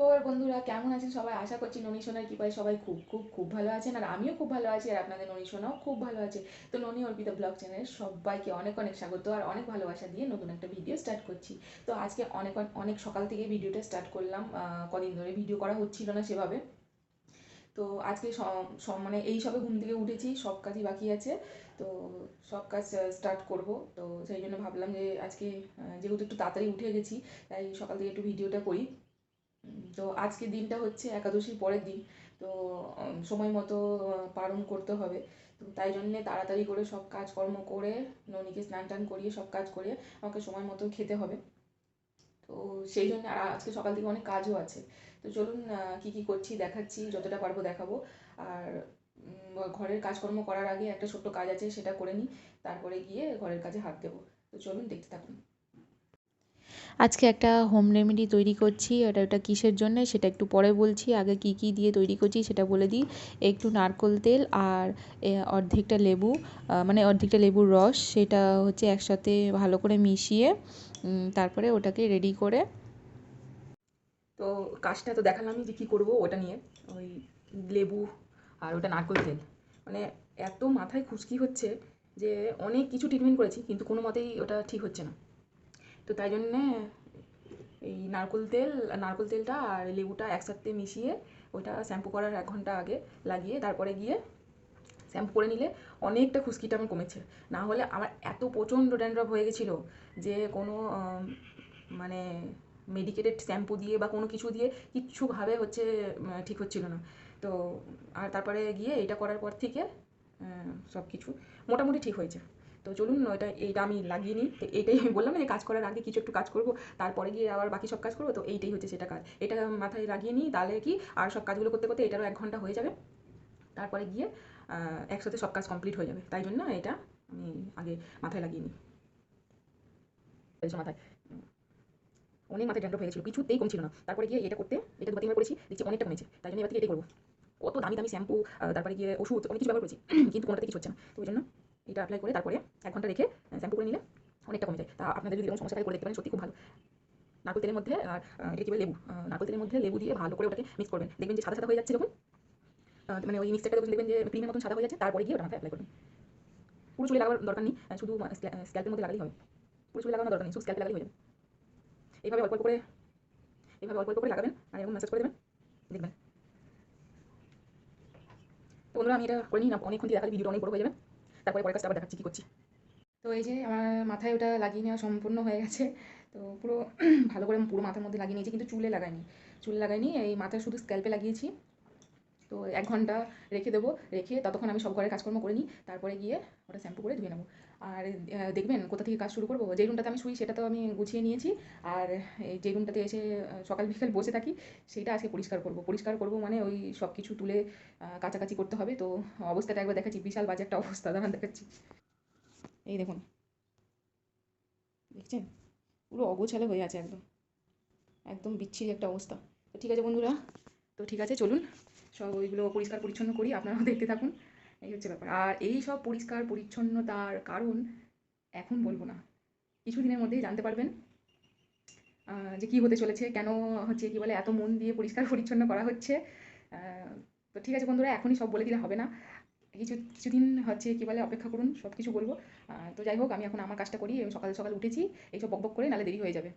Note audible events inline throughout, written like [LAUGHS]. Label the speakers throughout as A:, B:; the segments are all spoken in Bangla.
A: সুপ্রভাত বন্ধুরা কেমন আছেন সবাই? আশা করছি ননী সোনার কৃপায় সবাই খুব খুব খুব ভালো আছেন আর আমিও খুব ভালো আছি আর আপনাদের ননী সোনাও খুব ভালো আছে। তো ননী অর্পিতা ব্লগ চ্যানেলে সবাইকে অনেক অনেক স্বাগত আর অনেক ভালোবাসা দিয়ে নতুন একটা ভিডিও স্টার্ট করছি। তো আজকে অনেক অনেক সকাল থেকে ভিডিওটা স্টার্ট করলাম কদিন ধরে ভিডিও করা হচ্ছিল না সেভাবে। তো আজকে মানে এই সবে ঘুম থেকে উঠেছি, সব কাজই বাকি আছে। তো সব কাজ স্টার্ট করব। তো সেই জন্য ভাবলাম যে আজকে যেহেতু একটু তাড়াতাড়ি উঠে গেছি, তাই সকাল থেকে একটু ভিডিওটা করি। তো আজকে দিনটা হচ্ছে একাদশীর পরের দিন, তো সময় মতো পালন করতে হবে। তো তাই জন্যে তাড়াতাড়ি করে সব কাজকর্ম করে, ননিকে স্নান টান করিয়ে সব কাজ করে আমাকে সময় মতো খেতে হবে। তো সেই জন্য আর আজকে সকাল থেকে অনেক কাজও আছে। তো চলুন কি কি করছি দেখাচ্ছি, যতটা পারব দেখাবো। আর ঘরের কাজকর্ম করার আগে একটা ছোট্ট কাজ আছে, সেটা করে নিই। তারপরে গিয়ে ঘরের কাজে হাত দেবো। তো চলুন দেখতে থাকুন।
B: আজকে একটা হোম রেমেডি তৈরি করছি, এটা ওটা কিসের জন্য সেটা একটু পরে বলছি, আগে কি কি দিয়ে তৈরি করছি সেটা বলে দিই। একটু নারকোল তেল আর অর্ধেকটা লেবু মানে অর্ধেকটা লেবুর রস, সেটা হচ্ছে একসাথে ভালো করে মিশিয়ে তারপরে ওটাকে রেডি করে।
A: তো কাজটা তো দেখালামই যে কী করব ওটা নিয়ে, ওই লেবু আর ওটা নারকেল তেল। মানে এত মাথায় খুশকি হচ্ছে যে অনেক কিছু ট্রিটমেন্ট করেছি, কিন্তু কোনো মতেই ওটা ঠিক হচ্ছে না। তো তাই জন্যে এই নারকেল তেল, নারকেল তেলটা আর লেবুটা একসাথে মিশিয়ে ওটা শ্যাম্পু করার এক ঘণ্টা আগে লাগিয়ে তারপরে গিয়ে শ্যাম্পু করে নিলে অনেকটা খুশকিটা আমার কমেছে। না হলে আমার এত প্রচণ্ড ড্যান্ড্রফ হয়ে গেছিল যে কোনো মানে মেডিকেটেড শ্যাম্পু দিয়ে বা কোনো কিছু দিয়ে কিচ্ছুভাবে হচ্ছে ঠিক হচ্ছিল না। তো আর তারপরে গিয়ে এটা করার পর থেকে সব কিছু মোটামুটি ঠিক হয়েছে। তো চলুন ওইটা এইটা আমি লাগিয়ে নিই। তো এইটাই আমি বললাম না যে কাজ করার আগে কিছু একটু কাজ করব, তারপরে গিয়ে আবার বাকি সব কাজ করব, তো এইটাই হচ্ছে সেটা কাজ। এটা মাথায় লাগিয়ে নিই, তাহলে কি আর সব কাজগুলো করতে করতে এটারও এক ঘণ্টা হয়ে যাবে। তারপরে গিয়ে একসাথে সব কাজ কমপ্লিট হয়ে যাবে। তাই জন্য এটা আমি আগে মাথায় লাগিয়ে নিই। মাথায়। অনেক মাথায় ড্যান্ড্রফ হয়ে গেছিল, কিছুতেই কমছিল না। তারপরে গিয়ে এটা করতে, এটা দুবার তিনবার করেছি, দেখছি অনেকটা কমেছে। তাই জন্য এবার থেকে এটাই করব। কত দামি দামি শ্যাম্পু তারপরে গিয়ে ওষুধ, অনেক কিছু ব্যবহার করেছি, কিন্তু কোনোটাতে কিছু হচ্ছে না। তো ওই জন্য এটা অ্যাপ্লাই করে তারপরে এক ঘণ্টা রেখে শ্যাম্পু করে নিলে অনেকটা কমে যায়। তা আপনাদের যদি এরকম সমস্যা থাকে, করে দেখতে পারেন, সত্যি খুব ভালো। নারকেল তেলের মধ্যে, আর এটা কি বলে, লেবু? নারকেল তেলের মধ্যে লেবু দিয়ে ভালো করে ওটাকে মিক্স করবেন। দেখবেন যে সাদা সাদা হয়ে যাচ্ছে যখন মানে ওই মিক্সচারটা যখন দেখবেন যে ক্রিমের মতন সাদা হয়ে যাচ্ছে, তারপরে গিয়ে ওটা মাথায় অ্যাপ্লাই করবেন। পুরো চুলে লাগাবার দরকার নেই শুধু স্ক্যাল্পের মধ্যে লাগালেই হবে। পুরো চুলে লাগানোর দরকার নেই, শুধু স্ক্যাল্পে লাগালেই হয়ে যাবে। এইভাবে অল্প অল্প করে, এইভাবে অল্প অল্প করে লাগাবেন, আর এরকম ম্যাসাজ করে দেবেন, দেখবেন। তো বন্ধুরা, আমি এটা করে নিই, না, অনেকক্ষণ দিয়ে দেখালে ভিডিওটা অনেক বড় হয়ে যাবে। তারপরে পরে কাজটা আবার দেখাচ্ছি, কী করছি। তো এই যে আমার মাথায় ওটা লাগিয়ে নেওয়া সম্পূর্ণ হয়ে গেছে, তো পুরো [CLEARS THROAT] ভালো করে পুরো মাথার মধ্যে লাগিয়ে নিয়েছি, কিন্তু চুলে লাগাইনি। চুলে লাগাইনি, এই মাথায় শুধু স্ক্যাল্পে লাগিয়েছি। তো এক ঘণ্টা রেখে দেবো, রেখে ততক্ষণ আমি সব ঘরের কাজকর্ম করে নিই, তারপরে গিয়ে ওটা শ্যাম্পু করে ধুয়ে নেব। আর দেখবেন কোথা থেকে কাজ শুরু করব? যে রুমটাতে আমি শুই সেটা তো আমি গুছিয়ে নিয়েছি। আর এই যে রুমটাতে এসে সকাল বিকাল বসে থাকি, সেটা আজকে পরিষ্কার করব। পরিষ্কার করব মানে ওই সব কিছু তুলে কাছাকাছি করতে হবে। তো অবস্থাটা একবার দেখাচ্ছি, বিশাল বাজে একটা অবস্থা, দাঁড়ান দেখাচ্ছি। এই দেখুন। দেখছেন? পুরো অগোছালো হয়ে আছে একদম। একদম বিচ্ছিরি একটা অবস্থা। তো ঠিক আছে বন্ধুরা, তো ঠিক আছে, চলুন। সব ওইগুলো পরিষ্কার পরিচ্ছন্ন করি, আপনারাও দেখতে থাকুন। এই হচ্ছে ব্যাপার। আর এই সব পরিষ্কার পরিচ্ছন্নতার কারণ এখন বলব না। কিছুদিনের মধ্যেই জানতে পারবেন যে কী হতে চলেছে, কেন হচ্ছে কি বলে, এত মন দিয়ে পরিষ্কার পরিচ্ছন্ন করা হচ্ছে। তো ঠিক আছে বন্ধুরা, এখনই সব বলে দিলে হবে না। কিছু, কিছুদিন হচ্ছে কি বলে, অপেক্ষা করুন সব কিছু বলব তো যাই হোক, আমি এখন আমার কাজটা করি সকাল সকাল উঠেছি, এইসব বকবক করে, নালে দেরি হয়ে যাবে।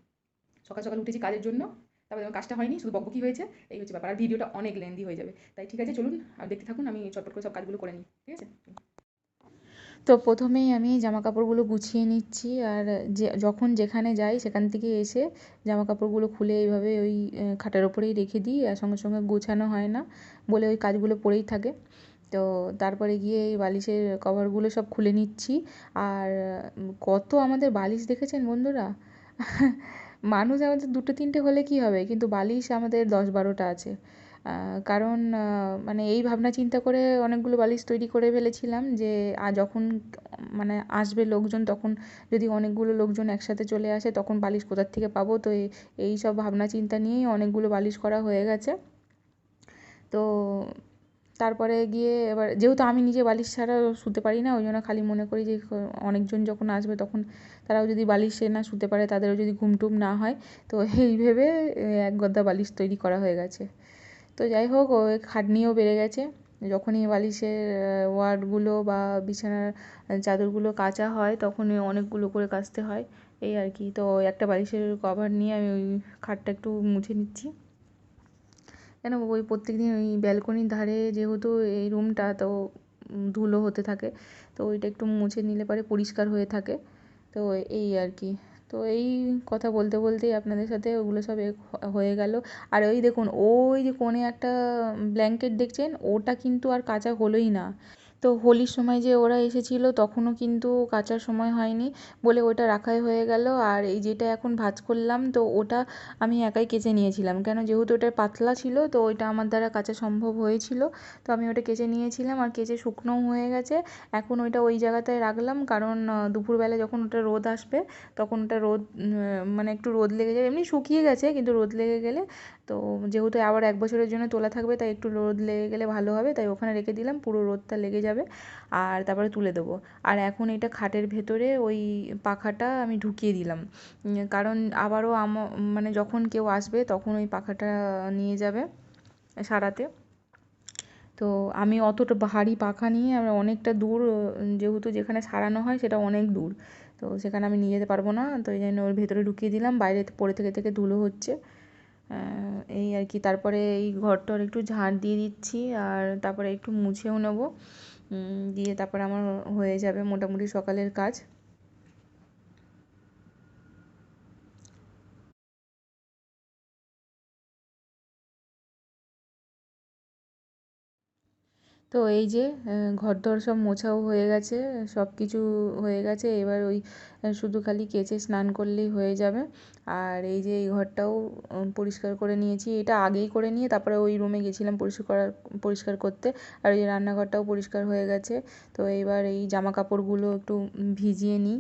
A: সকাল সকাল উঠেছি কাজের জন্য। তারপরে আমার কাজটা হয়নি, শুধু বকবকি হয়েছে, এই হচ্ছে ব্যাপার। আর ভিডিওটা অনেক লেন্দি হয়ে যাবে। তাই ঠিক আছে, চলুন, আর দেখতে থাকুন, আমি চটপট করে সব কাজগুলো করে নিই, ঠিক আছে?
B: তো প্রথমেই আমি জামা কাপড়গুলো গুছিয়ে নিচ্ছি, আর যে, যখন যেখানে যাই, সেখান থেকে এসে জামা কাপড়গুলো খুলে এইভাবে ওই খাটের ওপরেই রেখে দিই, আর সঙ্গে সঙ্গে গোছানো হয় না বলে ওই কাজগুলো পড়েই থাকে। তো তারপরে গিয়ে এই বালিশের কভারগুলো সব খুলে নিচ্ছি। আর কত আমাদের বালিশ দেখেছেন বন্ধুরা? মানুষ আমাদের দুটো, তিনটে হলে কি হবে? কিন্তু বালিশ আমাদের দশ বারোটা আছে। কারণ মানে এই ভাবনা চিন্তা করে অনেকগুলো বালিশ তৈরি করে ফেলেছিলাম যে যখন মানে আসবে লোকজন, তখন যদি অনেকগুলো লোকজন একসাথে চলে আসে, তখন বালিশ কোথার থেকে পাবো? তো এই সব ভাবনা চিন্তা নিয়েই অনেকগুলো বালিশ করা হয়ে গেছে। তো তারপরে গিয়ে এবার, যেহেতু আমি নিজে বালিশ ছাড়া শুতে পারি না, ওই জন্য খালি মনে করি যে, অনেকজন যখন আসবে তখন তারাও যদি বালিশে না শুতে পারে, তাদেরও যদি ঘুম টুম না হয়, তো এই ভেবে এক গদ্দা বালিশ তৈরি করা হয়ে গেছে। তো যাই হোক ওই খাটনিও বেড়ে গেছে। যখনই বালিশের ওয়ার্ডগুলো বা বিছানার চাদরগুলো কাচা হয়, তখনই অনেকগুলো করে কাচতে হয়। এই আর কি। তো একটা বালিশের কভার নিয়ে আমি ওই খাটটা একটু মুছে নিচ্ছি। কেন? ওই প্রত্যেক দিন ওই ব্যালকনির ধারে যেহেতু এই রুমটা তো ধুলো হতে থাকে। তো ওইটা একটু মুছে নিলে পরে পরিষ্কার হয়ে থাকে। তো এই আর কি। তো এই কথা বলতে বলতেই আপনাদের সাথে ওগুলো সব হয়ে গেল। আর ওই দেখুন, ওই যে কোণে একটা ব্ল্যাঙ্কেট দেখছেন, ওটা কিন্তু আর কাচা হলোই না। তো হোলির সময় যে ওরা এসেছিল তখনও কিন্তু কাচার সময় হয়নি বলে ওটা রাখাই হয়ে গেল। আর এই যেটা এখন ভাঁজ করলাম তো ওটা আমি একাই কেচে নিয়েছিলাম। কেন যেহেতু ওটা পাতলা ছিল তো ওইটা আমার দ্বারা কাচা সম্ভব হয়েছিল। তো আমি ওটা কেচে নিয়েছিলাম আর কেচে শুকনোও হয়ে গেছে। এখন ওইটা ওই জায়গাতে রাখলাম কারণ দুপুরবেলা যখন ওটা রোদ আসবে তখন ওটা রোদ মানে একটু রোদ লেগে যাবে। এমনি শুকিয়ে গেছে কিন্তু রোদ লেগে গেলে তো যেহেতু আবার এক বছরের জন্য তোলা থাকবে, তাই একটু রোদ লেগে গেলে ভালো হবে। তাই ওখানে রেখে দিলাম, পুরো রোদটা লেগে যাবে। আর তারপরে তুলে দেবো। আর এখন এটা খাটের ভেতরে ওই পাখাটা আমি ঢুকিয়ে দিলাম। কারণ আবারও আম মানে যখন কেউ আসবে, তখন ওই পাখাটা নিয়ে যাবে সারাতে। তো আমি অতটা ভারী পাখা নিয়ে আমি অনেকটা দূর, যেহেতু যেখানে সারানো হয় সেটা অনেক দূর। তো সেখানে আমি নিয়ে যেতে পারব না। তো এই জন্য ওর ভেতরে ঢুকিয়ে দিলাম। বাইরে পড়ে থেকে থেকে ধুলো হচ্ছে। এই আর কি। তারপরে এই ঘরটর একটু ঝাঁট দিয়ে দিচ্ছি আর তারপরে একটু মুছেও নেব। দিয়ে তারপরে আমার হয়ে যাবে মোটামুটি সকালের কাজ। তো এই যে ঘরদোর সব মোছাও হয়ে গেছে, সব কিছু হয়ে গেছে, এবার ওই শুধু খালি কেচে স্নান করলেই হয়ে যাবে। আর এই যে এই ঘরটাও পরিষ্কার করে নিয়েছি, এটা আগেই করে নিয়ে তারপরে ওই রুমে গেছিলাম পরিষ্কার করার, পরিষ্কার করতে, আর এই রান্নাঘরটাও পরিষ্কার হয়ে গেছে। তো এইবার এই জামা কাপড়গুলো একটু ভিজিয়ে নিই।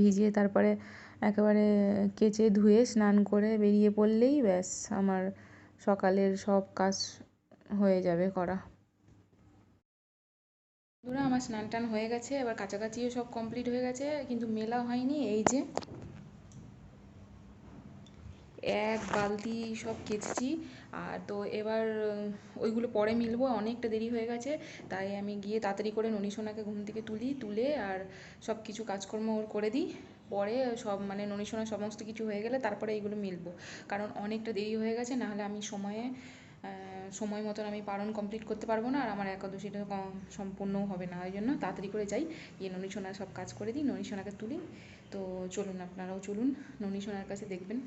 B: ভিজিয়ে তারপরে একেবারে কেচে ধুয়ে স্নান করে বেরিয়ে পড়লেই ব্যাস, আমার সকালের সব কাজ হয়ে যাবে করা। বন্ধুরা, আমার স্নান টান হয়ে গেছে, এবার কাছাকাছিও সব কমপ্লিট হয়ে গেছে, কিন্তু মেলা হয়নি, এই যে এক বালতি সব কেচেছি, আর তো এবার ওইগুলো পরে মিলবো, অনেকটা দেরি হয়ে গেছে, তাই আমি গিয়ে তাড়াতাড়ি করে ননিসোনাকে ঘুম থেকে তুলি, তুলে আর সব কিছু কাজকর্ম ওর করে দিই, পরে সব মানে ননিসোনা সমস্ত কিছু হয়ে গেলে তারপরে এইগুলো মিলবো, কারণ অনেকটা দেরি হয়ে গেছে, নাহলে আমি সময়ে সময় মতন আমি পালন কমপ্লিট করতে পারব না আর আমার একাদশীটা সম্পূর্ণও হবে না, ওই জন্য তাড়াতাড়ি করে যাই। গিয়ে ননী সোনার সব কাজ করে দিই, ননী সোনাকে তুলি। তো চলুন, আপনারাও চলুন, ননী সোনার কাছে দেখবেন।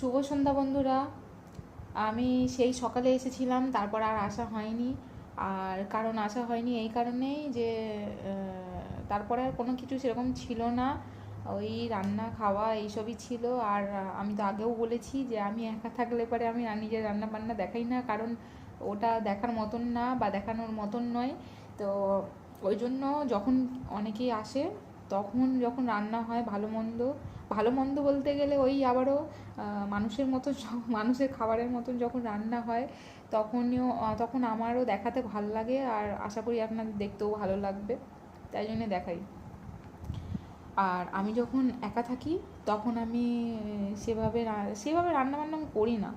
B: সন্ধ্যা বন্ধুরা। আমি সেই সকালে এসেছিলাম, তারপর আর আসা হয়নি। আর কারণ আসা হয়নি এই কারণেই যে তারপরে আর কোনো কিছু সেরকম ছিল না। ওই রান্না, খাওয়া এইসবই ছিল। আর আমি তো আগেও বলেছি যে, আমি একা থাকলে পরে আমি নিজের রান্না বান্না দেখাই না। কারণ ওটা দেখার মতন না বা দেখানোর মতন নয়। তো ওই জন্য যখন অনেকেই আসে তখন যখন রান্না হয় ভালো মন্দ ভালো মন্দ বলতে গেলে ওই আবারও মানুষের মতো [LAUGHS] মানুষের খাবারের মতন যখন রান্না হয়, তখনও তখন আমারও দেখাতে ভালো লাগে আর আশা করি আপনাদের দেখতেও ভালো লাগবে। তাই জন্য দেখাই। আর আমি যখন একা থাকি, তখন আমি সেভাবে সেভাবে রান্না বান্না করি না।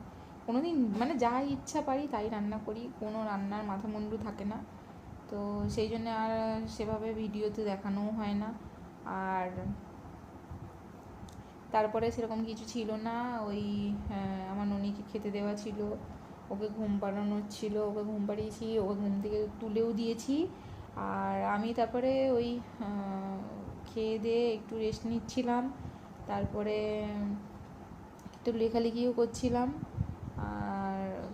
B: কোনো দিন মানে যা ইচ্ছা পারি তাই রান্না করি, কোনো রান্নার মাথা মুন্ডু থাকে না। তো সেই জন্য আর সেভাবে ভিডিওতে দেখানোও হয় না। আর তারপরে সেরকম কিছু ছিল না। ওই আমার ননিকে খেতে দেওয়া ছিল। ওকে ঘুম পাড়ানোর ছিল। ওকে ঘুম পাড়িয়েছি, ওকে ঘুম থেকে তুলেও দিয়েছি। আর আমি তারপরে ওই খেয়ে দিয়ে একটু রেস্ট নিচ্ছিলাম। তারপরে একটু লেখালেখিও করছিলাম। আর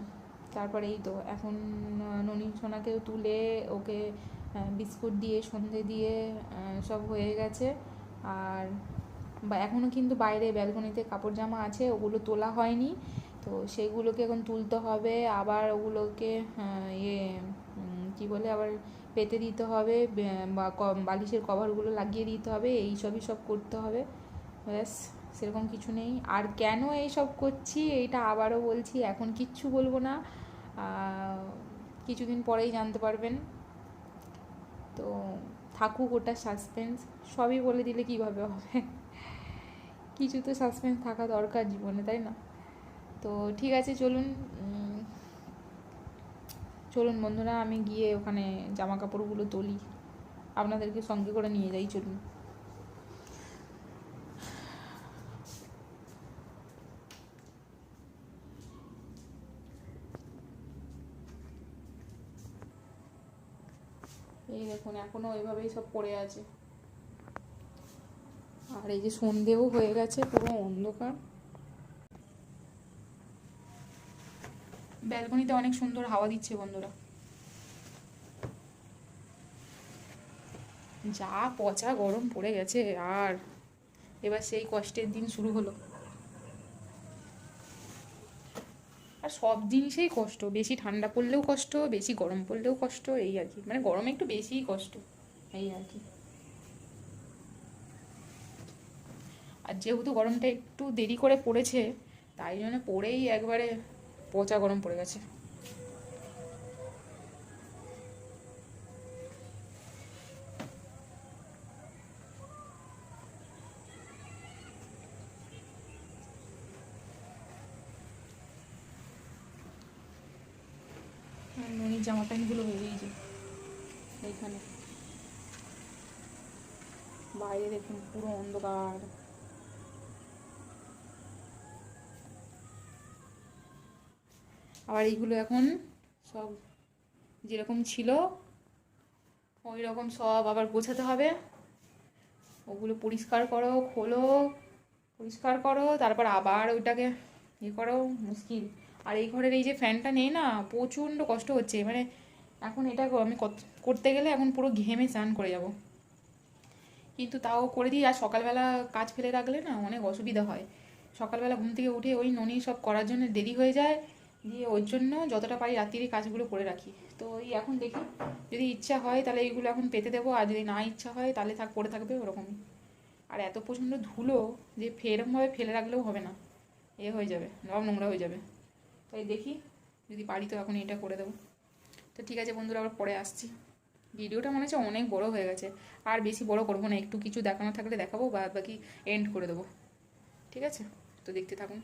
B: তারপরে এই তো, এখন ননী সোনাকেও তুলে ওকে বিস্কুট দিয়ে, সন্ধে দিয়ে সব হয়ে গেছে। আর বা এখনও কিন্তু বাইরে ব্যালকনিতে কাপড় জামা আছে, ওগুলো তোলা হয়নি। তো সেগুলোকে এখন তুলতে হবে। আবার ওগুলোকে ইয়ে কী বলে, আবার পেতে দিতে হবে। বা বালিশের কভারগুলো লাগিয়ে দিতে হবে। এই সবই সব করতে হবে। ব্যাস, সেরকম কিছু নেই। আর কেন এই সব করছি, এইটা আবারও বলছি, এখন কিচ্ছু বলব না। কিছুদিন পরেই জানতে পারবেন। তো থাকুক ওটা সাসপেন্স সবই বলে দিলে কীভাবে হবে? কিছু তো সাসপেন্স থাকা দরকার জীবনে, তাই না? তো ঠিক আছে, চলুন চলুন বন্ধুরা, আমি গিয়ে ওখানে জামা কাপড়গুলো তুলি। আপনাদেরকে সঙ্গে করে নিয়ে যাই, চলুন এই দেখুন এখনও ওইভাবেই সব পড়ে আছে। আর এই যে সন্ধেও হয়ে গেছে পুরো অন্ধকার। ব্যালকনিতে অনেক সুন্দর হাওয়া দিচ্ছে বন্ধুরা। যা পচা গরম পড়ে গেছে আর। এবার সেই কষ্টের দিন শুরু হলো। আর সব জিনিসেই কষ্ট। বেশি ঠান্ডা পড়লেও কষ্ট, বেশি গরম পড়লেও কষ্ট, এই আর কি। মানে গরমে একটু বেশিই কষ্ট, এই আর কি। আর যেহেতু গরমটা একটু দেরি করে পড়েছে, তাই জন্য পড়েই একবারে পচা গরম পড়ে গেছে আর ননির জামা প্যান্টগুলো বেরিয়েছে এইখানে। বাইরে দেখুন, পুরো অন্ধকার। আবার এইগুলো এখন সব যেরকম ছিল ওই রকম সব আবার গোছাতে হবে। ওগুলো পরিষ্কার করো, খোলো, পরিষ্কার করো, তারপর আবার ওইটাকে ইয়ে করো, মুশকিল। আর এই ঘরের এই যে ফ্যানটা নেই না, প্রচণ্ড কষ্ট হচ্ছে। মানে এখন এটা আমি করতে গেলে এখন পুরো ঘেমে স্নান করে যাব। কিন্তু তাও করে দিই। আর সকালবেলা কাজ ফেলে রাখলে না অনেক অসুবিধা হয়। সকালবেলা ঘুম থেকে উঠে ওই ননি সব করার জন্য দেরি হয়ে যায়। দিয়ে ওর জন্য যতটা পারি রাত্রিরই কাজগুলো করে রাখি। তো এই এখন দেখি, যদি ইচ্ছা হয় তাহলে এইগুলো এখন পেতে দেবো। আর যদি না ইচ্ছা হয় তাহলে থাক, পড়ে থাকবে ওরকমই। আর এত প্রচণ্ড ধুলো যে ফেরমভাবে ফেলে রাখলেও হবে না। এ হয়ে যাবে সব নোংরা হয়ে যাবে। তাই দেখি, যদি পারি তো এখন এটা করে দেবো। তো ঠিক আছে বন্ধুরা, আবার পরে আসছি। ভিডিওটা মনে হচ্ছে অনেক বড় হয়ে গেছে। আর বেশি বড় করব না, একটু কিছু দেখানো থাকলে দেখাবো বা বাকি এন্ড করে দেবো। ঠিক আছে? তো দেখতে থাকুন।